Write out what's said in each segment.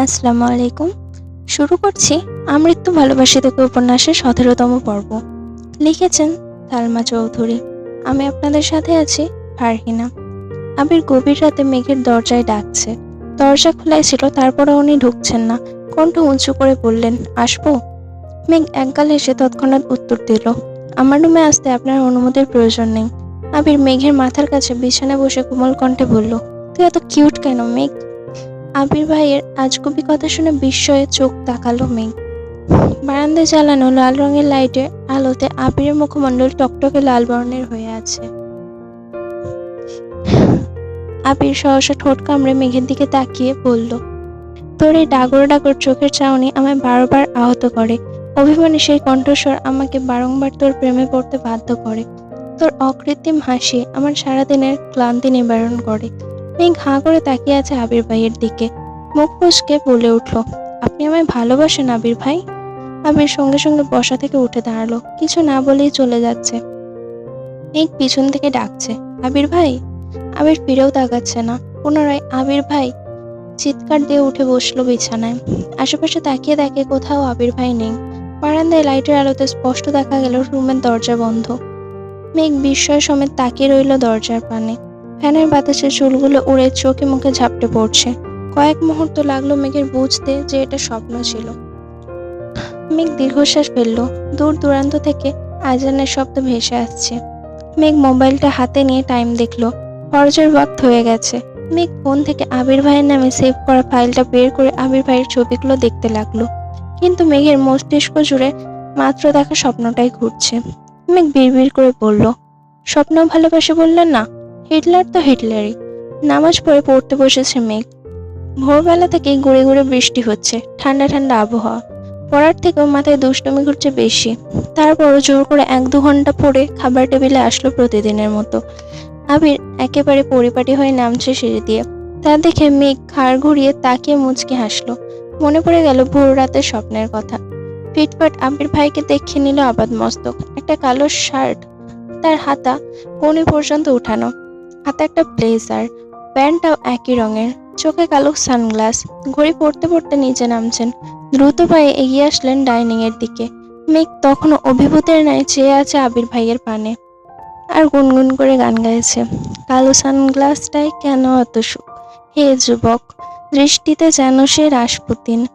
আসসালামু আলাইকুম। শুরু করছি আমৃত্যু ভালোবাসি তোকে উপন্যাসের সতেরোতম পর্ব। লিখেছেন তালমা চৌধুরী। আমি আপনাদের সাথে আছি ফারহিনা। আবির গভীর রাতে মেঘের দরজায় ডাকছে। দরজা খোলাই ছিল তারপরে উনি ঢুকছেন না। কণ্ঠ উঁচু করে বললেন, আসব? মেঘ একগাল এসে তৎক্ষণাৎ উত্তর দিল, আমার রুমে আসতে আপনার অনুমতির প্রয়োজন নেই। আবির মেঘের মাথার কাছে বিছানায় বসে কোমল কণ্ঠে বলল, তুই এত কিউট কেন মেঘ? আবির ভাইয়ের আজগুবি কথা শুনে বিস্ময়ে চোখ তাকালো মেঘ। বারান্দায় জ্বালানো লাল রঙের লাইটের আলোতে আবিরের মুখমণ্ডল টকটকে লাল বর্ণের হয়ে আছে। আবির সহসা ঠোঁট কামড়ে মেঘের দিকে তাকিয়ে বলল, তোর এই ডাগর ডাগর চোখের চাউনি আমায় বারবার আহত করে। অভিমানী সেই কণ্ঠস্বর আমাকে বারংবার তোর প্রেমে পড়তে বাধ্য করে। তোর অকৃত্রিম হাসি আমার সারাদিনের ক্লান্তি নিবারণ করে। মেঘ হাঁ করে তাকিয়ে আছে আবির ভাইয়ের দিকে। মুখ ফুসকে বলে উঠল, আপনি আমায় ভালোবাসেন আবির ভাই? আবির সঙ্গে সঙ্গে বসা থেকে উঠে দাঁড়াল, কিছু না বলেই চলে যাচ্ছে। মেঘ পিছন থেকে ডাকছে, আবির ভাই? আবির ফিরেও তাকাচ্ছে না, পুনরায়, আবির ভাই? চিৎকার দিয়ে উঠে বসল বিছানায়। আশেপাশে তাকিয়ে দেখে কোথাও আবির ভাই নেই। বারান্দায় লাইটের আলোতে স্পষ্ট দেখা গেল রুমের দরজা বন্ধ। মেঘ বিস্ময় সমেত তাকিয়ে রইল দরজার পানে। ফ্যানের বাতাসে চুলগুলো উড়ে চোখে মুখে ঝাপটে পড়ছে। কয়েক মুহূর্ত লাগল মেঘের বুঝতে যে এটা স্বপ্ন ছিল। মেঘ দীর্ঘশ্বাস ফেলল। দূর দূরান্ত থেকে আজানের শব্দ ভেসে আসছে। মেঘ মোবাইলটা হাতে নিয়ে টাইম দেখল। ফরজের ওয়াক্ত হয়ে গেছে। মেঘ ফোন থেকে আবির ভাইয়ের নামে সেভ করা ফাইলটা বের করে আবির ভাইয়ের ছবিগুলো দেখতে লাগল। কিন্তু মেঘের মস্তিষ্ক জুড়ে মাত্র দেখা স্বপ্নটাই ঘুরছে। মেঘ বিড়বিড় করে বলল, স্বপ্ন ভালোবাসে বললেন না? হিটলার তো হিটলারই। নামাজ পড়ে পড়তে বসেছে মেঘ। ভোরবেলা থেকেই ঘুরে ঘুরে বৃষ্টি হচ্ছে, ঠান্ডা ঠান্ডা আবহাওয়া। পড়ার থেকেও মাথায় দুষ্টমি ঘুরছে বেশি। তারপরও জোর করে এক দু ঘণ্টা পরে খাবার টেবিলে আসলো প্রতিদিনের মতো। আবির একেবারে পরিপাটি হয়ে নামছে সিঁড়ি দিয়ে। তা দেখে মেঘ ঘাড় ঘুরিয়ে তাকিয়ে মুচকে হাসলো। মনে পড়ে গেল ভোর রাতের স্বপ্নের কথা। ফিটফাট আবির ভাইকে দেখে নিল আবাদ মস্তক। একটা কালো শার্ট। তার হাতা কোণে পর্যন্ত উঠানো। হাতে একটা ব্লেজার, প্যান্টটাও একই রঙের, চোখে কালো সানগ্লাস, ঘড়ি পড়তে পড়তে নিচে নামছেন। দ্রুত পায়ে এগিয়ে আসলেন ডাইনিং এর দিকে। মেঘ তখনও অভিভূতের ন্যায় চেয়ে আছে আবির ভাইয়ের পানে। আর গুনগুন করে গান গাইছে। কালো সানগ্লাসটাই কেন অত সুখ? হে যুবক, দৃষ্টিতে যেন সে রাসপুতিন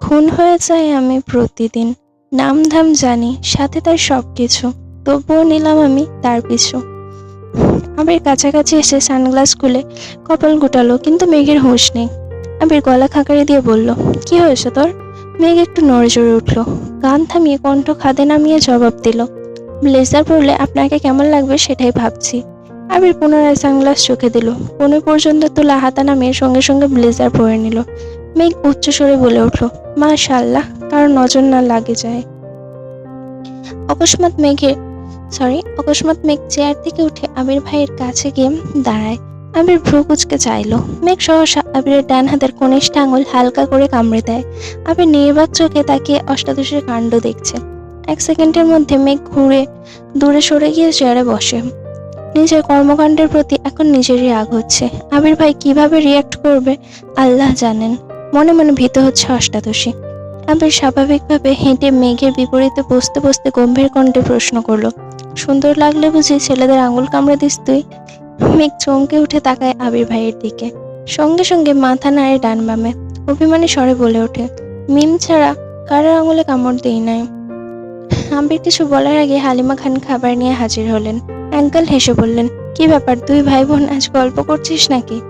খুন হয়ে যায় আমি প্রতিদিন। নাম ধাম জানি, সাথে তার সব কিছু তবুও নিলাম আমি তার পিছু। আবির কাছাকাছি এসে সানগ্লাস খুলে কপাল গুটালো, কিন্তু মেঘের হুঁশ নেই। আবির গলা খাঁকারি দিয়ে বলল, কি হয়েছে তোর? মেঘ একটু নড়ে চড়ে উঠল, গান থামিয়ে কণ্ঠ খাদে নামিয়ে জবাব দিল, ব্লেজার পরলে আপনাকে কেমন লাগবে সেটাই ভাবছি। আবির পুনরায় সানগ্লাস চোখে দিল কোনে পর্যন্ত তোলা হাতা নামিয়ে সঙ্গে সঙ্গে ব্লেজার পরে নিল। মেঘ উচ্চ উচ্চস্বরে বলে উঠল মাশাল্লাহ কারও নজর না লাগে যায়। অকস্মাৎ মেঘে সরি অকস্মাৎ মেঘ চেয়ার থেকে উঠে আবির ভাইয়ের কাছে গিয়ে দাঁড়ায়। আবির ভ্রু কুচকে চাইলো। মেঘ সহসা আবিরের ডান হাতের কনিষ্ঠ আঙুল হালকা করে কামড়ে দেয়। আবির নির্বাক চোখে তাকিয়ে অষ্টাদশের কাণ্ড দেখছে। এক সেকেন্ডের মধ্যে মেঘ ঘুরে দূরে সরে গিয়ে চেয়ারে বসে। নিজের কর্মকাণ্ডের প্রতি এখন নিজেরই রাগ হচ্ছে। আবির ভাই কীভাবে রিয়াক্ট করবে, আল্লাহ জানেন। মনে মনে ভীত হচ্ছে অষ্টাদশী। আবির স্বাভাবিকভাবে হেঁটে মেঘের বিপরীতে বসতে বসতে গম্ভীর কণ্ঠে প্রশ্ন করল সুন্দর লাগলে বুঝি ছেলেদের আঙুল কামড়ে দিস তুই। মেঘ চমকে উঠে তাকায় আবির ভাইয়ের দিকে। সঙ্গে সঙ্গে মাথা নাড়ে ডান বামে। অভিমানী স্বরে বলে ওঠে, মিম ছাড়া কারোর আঙুলে কামড় দেই নাই। আবির কিছু বলার আগে হালিমা খান খাবার নিয়ে হাজির হলেন। আঙ্কেল হেসে বললেন, কি ব্যাপার তুই ভাই বোন আজ গল্প করছিস নাকি?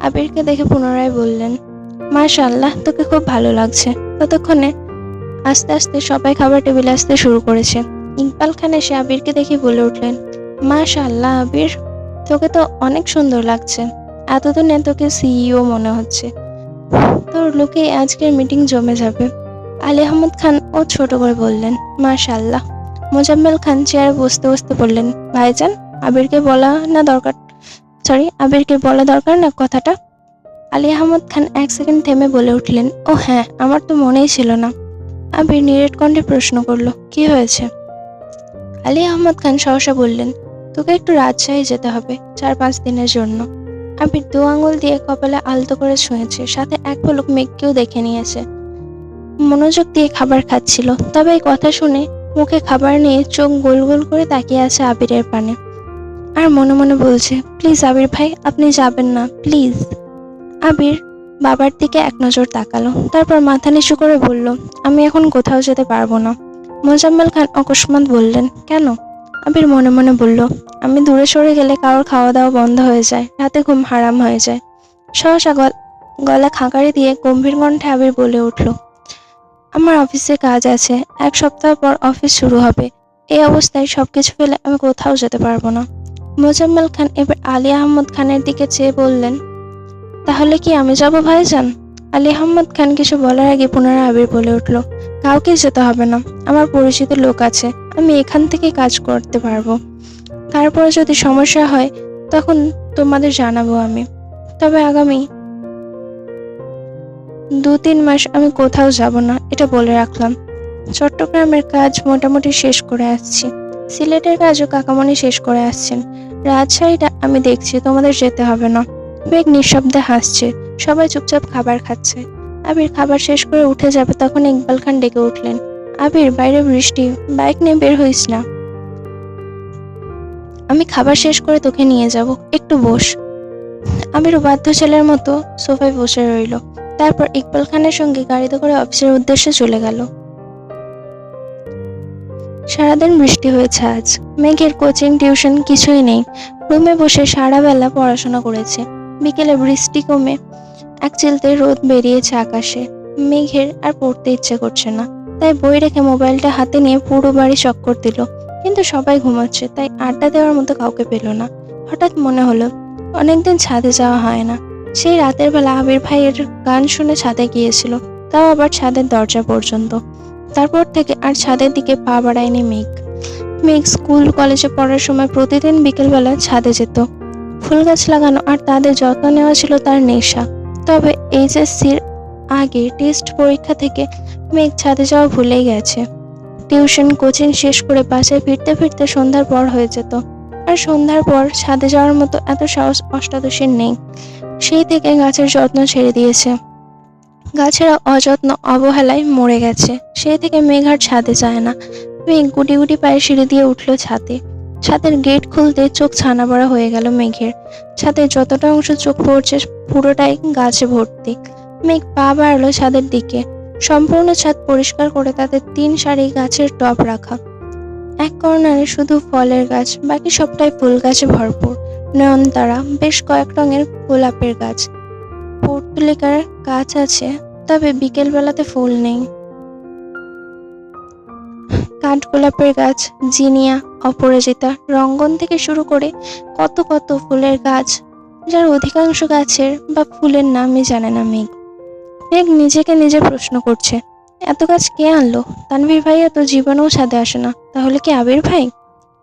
আবিরকে দেখে পুনরায় বললেন মাশাল্লাহ তোকে খুব ভালো লাগছে। ততক্ষণে আস্তে আস্তে সবাই খাবার টেবিলে আসতে শুরু করেছে। ইকবাল খান এসে আবিরকে দেখে বলে উঠলেন মাশাল্লাহ আবির, তোকে তো অনেক সুন্দর লাগছে। এতদিনে তোকে সিইও মনে হচ্ছে। তোর লোকে আজকের মিটিং জমে যাবে। আলী আহমদ খান ও ছোট করে বললেন মাশাল্লাহ মোজাম্মেল খান চেয়ারে বসতে বসতে বললেন, ভাইজান, আবিরকে বলা না দরকার, সরি, আবিরকে বলা দরকার না কথাটা? আলী আহমদ খান এক সেকেন্ড থেমে বলে উঠলেন, ও হ্যাঁ আমার তো মনেই ছিল না। আবির নিরেট কণ্ঠে প্রশ্ন করল, কি হয়েছে? আলী আহমদ খান সহসা বললেন, তোকে একটু রাজশাহী যেতে হবে চার পাঁচ দিনের জন্য। আবির দু আঙুল দিয়ে কপালে আলতো করে ছুঁয়েছে, সাথে এক পলক মেঘকেও দেখে নিয়েছে। মনোযোগ দিয়ে খাবার খাচ্ছিল, তবে এই কথা শুনে মুখে খাবার নিয়ে চোখ গোল গোল করে তাকিয়ে আছে আবিরের পানে। আর মনে মনে বলছে, প্লিজ আবির ভাই, আপনি যাবেন না, প্লিজ। আবির বাবার দিকে এক নজর তাকালো, তারপর মাথা নিচু করে বলল, আমি এখন কোথাও যেতে পারব না। মোজাম্মেল খান অকস্মাৎ বললেন, কেন? আবির মনে মনে বলল, আমি দূরে সরে গেলে কারোর খাওয়া দাওয়া বন্ধ হয়ে যায়, রাতে ঘুম হারাম হয়ে যায়। সহসা গল- গলা খাঁকারি দিয়ে গম্ভীর কণ্ঠে আবির বলে উঠল, আমার অফিসে কাজ আছে, এক সপ্তাহ পর অফিস শুরু হবে। এই অবস্থায় সব কিছু ফেলে আমি কোথাও যেতে পারব না। মোজাম্মেল খান এবার আলী আহমদ খানের দিকে চেয়ে বললেন, তাহলে কি আমি যাব ভাইজান? আলী আহমদ খান কিছু বলার আগে পুনরায় আবির বলে উঠল কাউকে যেতে হবে না। আমার পরিচিত লোক আছে, আমি এখান থেকে কাজ করতে পারব। তারপরে যদি সমস্যা হয়, তখন তোমাদের জানাব আমি। তবে আগামী দু তিন মাস আমি কোথাও যাব না, এটা বলে রাখলাম। চট্টগ্রামের কাজ মোটামুটি শেষ করে আসছি। সিলেটের কাজও কাকামণি শেষ করে আসছেন। রাজশাহীটা আমি দেখছি, তোমাদের যেতে হবে না। বেগ নিঃশব্দে হাসছে, সবাই চুপচাপ খাবার খাচ্ছে। আবির খাবার শেষ করে উঠে যাবে তখন ইকবাল খান ডেকে উঠলেন। আবির, বাইরে বৃষ্টি, বাইক নিয়ে বের হইস না। আমি খাবার শেষ করে তোকে নিয়ে যাব, একটু বস। আবির বাধ্য ছেলের মতো সোফায় বসে রইল। তারপর ইকবাল খানের সঙ্গে গাড়িতে করে অফিসের উদ্দেশ্যে চলে গেল। সারাদিন বৃষ্টি হয়েছে আজ। মেঘের কোচিং, টিউশন কিছুই নেই। রুমে বসে সারা বেলা পড়াশোনা করেছে। বিকেলে বৃষ্টি কমে এক চিলতে রোদ বেরিয়েছে আকাশে। মেঘের আর পড়তে ইচ্ছে করছে না। তাই বই রেখে মোবাইলটা হাতে নিয়ে পুরো বাড়ি চক্কর দিল। কিন্তু সবাই ঘুমাচ্ছে, তাই আড্ডা দেওয়ার মতো কাউকে পেল না। হঠাৎ মনে হলো, অনেকদিন ছাদে যাওয়া হয় না। সেই রাতের বেলা আবির ভাইয়ের গান শুনে ছাদে গিয়েছিল, তাও আবার ছাদের দরজা পর্যন্ত। তারপর থেকে আর ছাদের দিকে পা বাড়ায়নি মেঘ। মেঘ স্কুল, কলেজে পড়ার সময় প্রতিদিন বিকেলবেলা ছাদে যেত। ফুল গাছ লাগানো আর তাদের যত্ন নেওয়া ছিল তার নেশা। তবে এইচএসসির আগে টেস্ট পরীক্ষা থেকে মেঘ ছাদে যাওয়া ভুলেই গেছে। টিউশন, কোচিং শেষ করে বাসায় ফিরতে ফিরতে সন্ধ্যার পর হয়ে যেত। আর সন্ধ্যার পর ছাদে যাওয়ার মতো এত সাহস অষ্টাদশীর নেই। সেই থেকে গাছের যত্ন ছেড়ে দিয়েছে। গাছেরা অযত্ন অবহেলায় মরে গেছে। সেই থেকে মেঘ আর ছাদে যায় না। মেঘ গুটি গুটি পায়ে সিঁড়ি দিয়ে উঠল ছাদে। ছাদের গেট খুলতে চোখ ছানা বড়া হয়ে গেল মেঘের। ছাদের যতটা অংশ চোখ পড়ছে, পুরোটাই গাছে ভর্তি। মেঘ পা বাড়লো ছাদের দিকে। সম্পূর্ণ ছাদ পরিষ্কার করে তাতে তিন সারি গাছের টব রাখা। এক কর্নারে শুধু ফলের গাছ, বাকি সবটাই ফুল গাছে ভরপুর। নয়নতারা, বেশ কয়েক রঙের গোলাপের গাছ। পর্তুলিকার গাছ আছে, তবে বিকেলবেলাতে ফুল নেই। কাঠগোলাপের গাছ, জিনিয়া, অপরাজিতা, রঙ্গন থেকে শুরু করে কত কত ফুলের গাছ, যার অধিকাংশ গাছের বা ফুলের নামই জানে না মেঘ। মেঘ নিজেকে নিজে প্রশ্ন করছে, এত গাছ কে আনলো? তানভীর ভাই এত জীবনেও ছাদে আসে না, তাহলে কি আবির ভাই?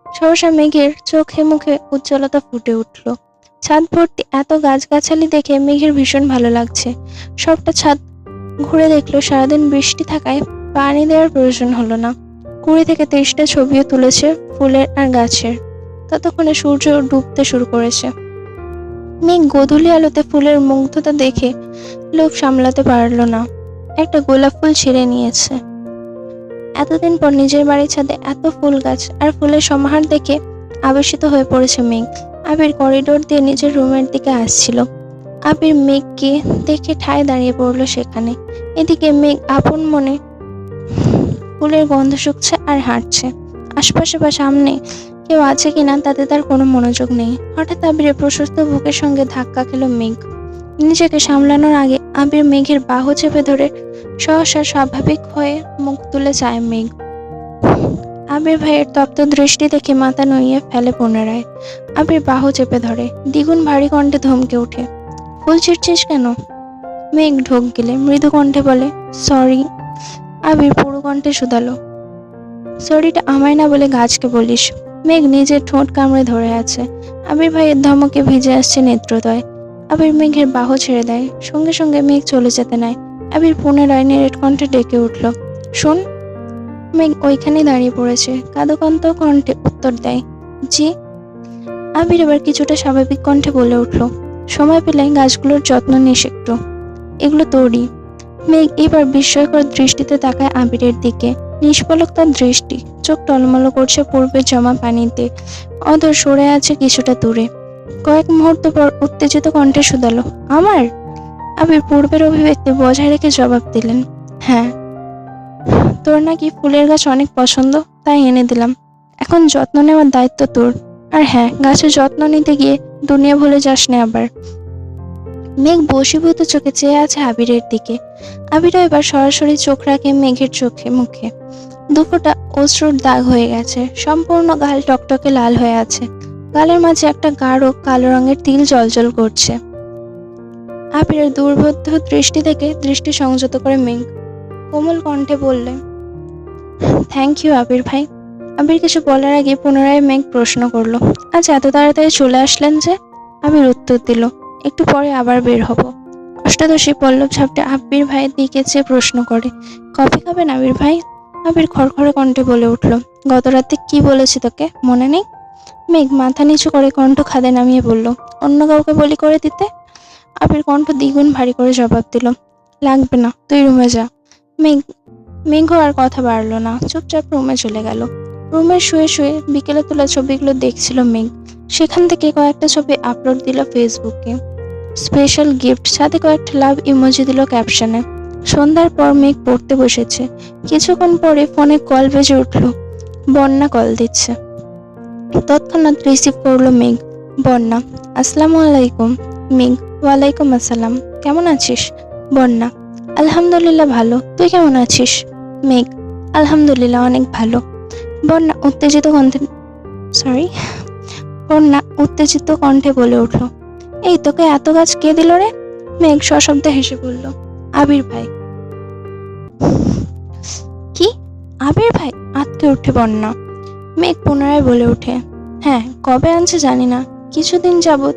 সহসা মেঘের চোখে মুখে উজ্জ্বলতা ফুটে উঠল। ছাদ ভর্তি এত গাছগাছালি দেখে মেঘের ভীষণ ভালো লাগছে। সবটা ছাদ ঘুরে দেখল, সারাদিন বৃষ্টি থাকায় পানি দেওয়ার প্রয়োজন হলো না। কুড়ি থেকে তেইশটা ছবিও তুলেছে ফুলের আর গাছের। ততক্ষণে সূর্য ডুবতে শুরু করেছে। মেঘ গোধূলি আলোতে ফুলের মুগ্ধতা দেখে লোভ সামলাতে পারল না। একটা গোলাপ ফুল ছিঁড়ে নিয়েছে। এতদিন পর নিজের বাড়ির ছাদে এত ফুল গাছ আর ফুলের সমাহার দেখে আবেশিত হয়ে পড়েছে মেঘ। আবির করিডোর দিয়ে নিজের রুমের দিকে আসছিল। আবির মেঘকে দেখে ঠায় দাঁড়িয়ে পড়ল সেখানে। এদিকে মেঘ আপন মনে ফুলের গন্ধ শুকছে আর হাঁটছে। আশপাশে বা সামনে কেউ আছে কিনা তাতে তার কোনো মনোযোগ নেই। হঠাৎ আবিরের প্রশস্ত বুকের সঙ্গে ধাক্কা খেলো মেঘ। নিজেকে সামলানোর আগে আবির মেঘের বাহু চেপে ধরে সহসা স্বাভাবিক হয়ে মুখ তুলে চায় মেঘ। আবির ভাইয়ের তপ্ত দৃষ্টি দেখে মাথা নইয়ে ফেলে পুনরায়। আবির বাহু চেপে ধরে, দ্বিগুণ ভারী কণ্ঠে ধমকে ওঠে। ফুল ছিঁড়ছিস কেন? মেঘ ঢোক গেলে মৃদু কণ্ঠে বলে সরি আবির পুরো কণ্ঠে শুধালো। সরিটা আমায় না বলে গাছকে বলিস। মেঘ নিজের ঠোঁট কামড়ে ধরে আছে। আবির ভাইয়ের ধমকে ভিজে আসছে নেত্রদয় আবির মেঘের বাহু ছেড়ে দেয়। সঙ্গে সঙ্গে মেঘ চলে যেতে নেয়। আবির পুনরায় নেড়েট কণ্ঠে ডেকে উঠল, শোন, মেঘ ওইখানেই দাঁড়িয়ে পড়েছে। কাদকান্ত কণ্ঠে উত্তর দেয়, জি। আবির এবার কিছুটা স্বাভাবিক কণ্ঠে বলে উঠল, সময় পেলে গাছগুলোর যত্ন নিস একটু। এগুলো তোরই। মেঘ এবার বিস্ময়কর দৃষ্টিতে তাকায় আবিরের দিকে। নিষ্পলক তার দৃষ্টি। চোখ টলমল করছে পূর্বের জমা পানিতে। অদর সরে আছে কিছুটা দূরে। কয়েক মুহূর্ত পর উত্তেজিত কণ্ঠে শুধালো, আমার? আবির পূর্বের অভিব্যক্তি বজায় রেখে জবাব দিলেন হ্যাঁ। তোর নাকি ফুলের গাছ অনেক পছন্দ, তাই এনে দিলাম। এখন যত্ন নেওয়ার দায়িত্ব তোর। আর হ্যাঁ গাছের যত্ন নিতে গিয়ে দুনিয়া ভুলে যাস না আবার। মেঘ বশীভূত চোখে চেয়ে আছে আবিরের দিকে। আবিরও এবার সরাসরি চোখ রাখে মেঘের চোখে মুখে। দুপোটা অশ্রুর দাগ হয়ে গেছে। সম্পূর্ণ গাল টকটকে লাল হয়ে আছে। গালের মাঝে একটা গাঢ় কালো রঙের তিল জলজল করছে। আবিরের দুর্বোধ্য দৃষ্টি থেকে দৃষ্টি সংযত করে মেঘ কোমল কণ্ঠে বললে থ্যাংক ইউ আবির ভাই। আবির কিছু বলার আগে পুনরায় মেঘ প্রশ্ন করল, আজ এত তাড়াতাড়ি চলে আসলেন যে? আবির উত্তর দিল একটু পরে আবার বের হব। অষ্টাদশী পল্লব ঝাপটে আব্বির ভাইয়ের দিকে চেয়ে প্রশ্ন করে কফি খাবেন আবির ভাই? আবির খড়খড়ে কণ্ঠে বলে উঠল গত রাতে কি বলেছি তোকে? মনে নেই? মেঘ মাথা নিচু করে কণ্ঠ খাদে নামিয়ে বলল, অন্য কাউকে বলি করে দিতে? আবির কণ্ঠ দ্বিগুণ ভারী করে জবাব দিল, লাগবে না, তুই রুমে যা। মেঘ মেঘ আর কথা বাড়লো না, চুপচাপ রুমে চলে গেল। রুমে শুয়ে শুয়ে বিকেলে তোলা ছবিগুলো দেখছিল মেঘ। সেখান থেকে কয়েকটা ছবি আপলোড দিল ফেসবুকে। স্পেশাল গিফট, সাথে কয়েকটা লাভ ইমোজি দিল ক্যাপশনে। সন্ধ্যার পর মেঘ পড়তে বসেছে। কিছুক্ষণ পরে ফোনে কল বেজে উঠল। বন্যা কল দিচ্ছে। তৎক্ষণাৎ রিসিভ করল মেঘ। বন্যা, আসসালামু আলাইকুম। মেঘ, ওয়ালাইকুম আসসালাম। কেমন আছিস? বন্যা, আলহামদুলিল্লাহ ভালো। তুই কেমন আছিস? মেঘ, আলহামদুলিল্লাহ অনেক ভালো। বন্যা উত্তেজিত কণ্ঠে সরি বন্যা উত্তেজিত কণ্ঠে বলে উঠল। এই তোকে এত গাছ কে দিল রে? মেঘ সশব্দে হেসে বলল, আবির ভাই। কি? আবির ভাই? আটকে উঠে বন্যা। মেঘ পুনরায় বলে ওঠে হ্যাঁ কবে আনছে জানি না, কিছুদিন যাবত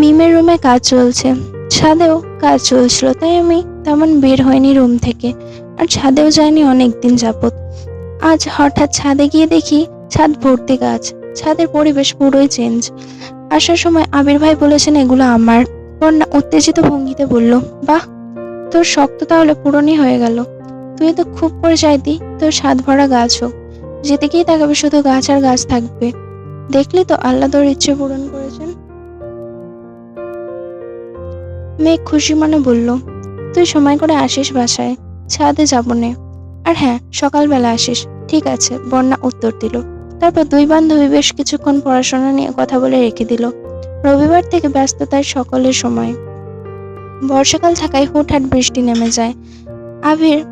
মিমের রুমে কাজ চলছে। ছাদেও কাজ চলছিল, তাই আমি তেমন বের হয়নি রুম থেকে। আর ছাদেও যায়নি অনেক দিন যাবত আজ হঠাৎ ছাদে গিয়ে দেখি ছাদ ভর্তি গাছ। ছাদের পরিবেশ পুরোই চেঞ্জ। আসার সময় আবির ভাই বলেছেন এগুলো আমার। বন্যা উত্তেজিত ভঙ্গিতে বলল, বাহ, তোর শক্ত তাহলে পূরণই হয়ে গেল। তুই তো খুব করে চাইতি তোর স্বাদ ভরা গাছ হোক। যেদিকেই তাকাবে শুধু গাছ আর গাছ থাকবে। দেখলি তো আল্লাহ তোর ইচ্ছে পূরণ করেছেন? মেঘ খুশি মনে বলল, তুই সময় করে আসিস বাসায়। ছাদে যাব নে। আর হ্যাঁ সকালবেলা আসিস। ঠিক আছে, বন্যা উত্তর দিল। তারপর দুই বান্ধবী বেশ কিছুক্ষণ পড়াশোনা নিয়ে কথা বলে রেখে দিল। রবিবার থেকে ব্যস্ততার সকলের সময়। বর্ষাকাল থাকায় হুটহাট বৃষ্টি নেমে যায়। আবির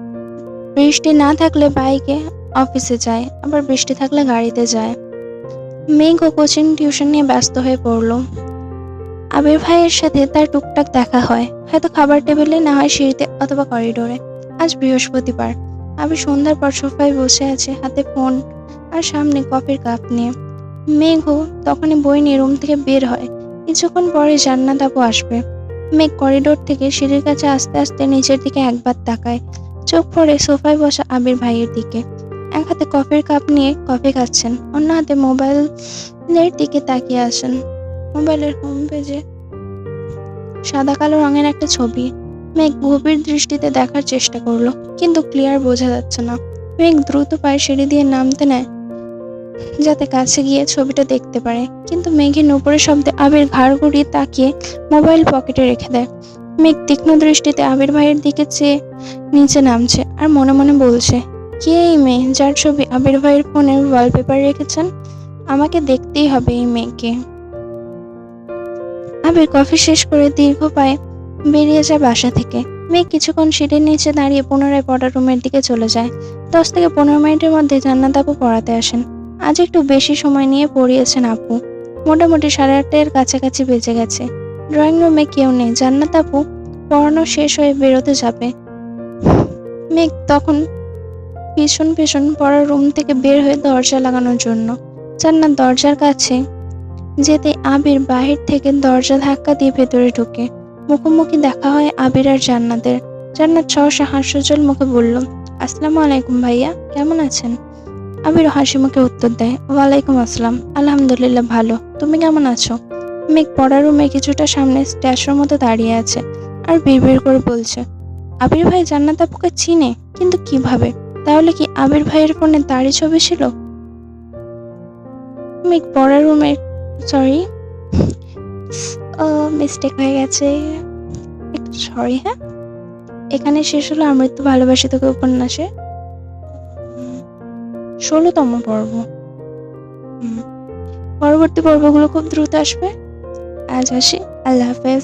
বৃষ্টি না থাকলে বাইকে অফিসে যায়, আবার বৃষ্টি থাকলে গাড়িতে যায়। মেঘ ও কোচিং টিউশন নিয়ে ব্যস্ত হয়ে পড়ল। আবির ভাইয়ের সাথে তার টুকটাক দেখা হয়। হয়তো খাবার টেবিলে, না হয় সিঁড়িতে অথবা করিডোরে। আজ বৃহস্পতিবার। আবির সন্ধ্যার পর সোফায় বসে আছে, হাতে ফোন আর সামনে কফির কাপ নিয়ে। মেঘও তখনই বই নিয়ে রুম থেকে বের হয়। কিছুক্ষণ পরে জান্নাত আপু আসবে। মেঘ করিডোর থেকে সিঁড়ির কাছে আস্তে আস্তে নিচের দিকে একবার তাকায়। চোখ পড়ে সোফায় বসা আবির ভাইয়ের দিকে। এক হাতে কফির কাপ নিয়ে কফি খাচ্ছেন। অন্য হাতে মোবাইলের দিকে তাকিয়ে আছেন। মোবাইলের হোম পেজে সাদা কালো রঙের একটা ছবি। মেঘ গভীর দৃষ্টিতে দেখার চেষ্টা করল, কিন্তু ক্লিয়ার বোঝা যাচ্ছে না। মেঘ দ্রুত পায়ে সিঁড়ি দিয়ে নামতে নেয়। যাতে কাছে গিয়ে ছবিটা দেখতে পারে। কিন্তু মেঘের উপরের শব্দে আবির ঘাড় ঘুরিয়ে তাকিয়ে মোবাইল পকেটে রেখে দেয়। মেঘ তীক্ষ্ণ দৃষ্টিতে আবির ভাইয়ের দিকে চেয়ে নিচে নামছে আর মনে মনে বলছে, কে এই মেয়ে যার ছবি আবির ভাইয়ের ফোনের ওয়ালপেপার রেখেছেন? আমাকে দেখতেই হবে এই মেয়েকে। আবির কফি শেষ করে দীর্ঘ পায়ে বেরিয়ে যায় বাসা থেকে। মেয়ে কিছুক্ষণ সিটের নিচে দাঁড়িয়ে পুনরায় পড়ার রুমের দিকে চলে যায়। দশ থেকে পনেরো মিনিটের মধ্যে জান্নাত আপু পড়াতে আসেন। আজ একটু বেশি সময় নিয়ে পড়িয়েছেন আপু। মোটামুটি সাড়ে আটটার কাছাকাছি বেজে গেছে। ড্রয়িং রুমে কেউ নেই। জান্নাত আপু, পড়ানো শেষ হয়ে বেরোতে যাবে। মেঘ তখন পিছন পিছন পড়ার রুম থেকে বের হয়ে দরজা লাগানোর জন্য। জান্নাত দরজার কাছে যেতে আবির বাহির থেকে দরজা ধাক্কা দিয়ে ভেতরে ঢুকে। মুখোমুখি দেখা হয় আবির আর জান্নাতের। জান্নাত সহসা হাস্যজল মুখে বলল, আসসালামু আলাইকুম ভাইয়া, কেমন আছেন? আবির হাসি মুখে উত্তর দেয়, ওয়ালাইকুম আসসালাম। আলহামদুলিল্লাহ ভালো। তুমি কেমন আছো? মেঘ পড়ার রুমে কিছুটা সামনে স্ট্যাচুর মতো দাঁড়িয়ে আছে আর বিড়বিড় করে বলছে, আবির ভাই জান্নাত আপুকে চিনে, কিন্তু কীভাবে? তাহলে কি আবির ভাইয়ের ফোনে তারই ছবি ছিল? মেঘ পড়ার রুমে, সরি মিস্টেক হয়ে গেছে। একটু সরি হ্যাঁ? এখানে শেষ হলো আমৃত্যু ভালোবাসি তোকে উপন্যাসে। ষোলোতম পর্ব। পরবর্তী পর্বগুলো খুব দ্রুত আসবে। আজ আসি। আল্লাহ হাফেজ।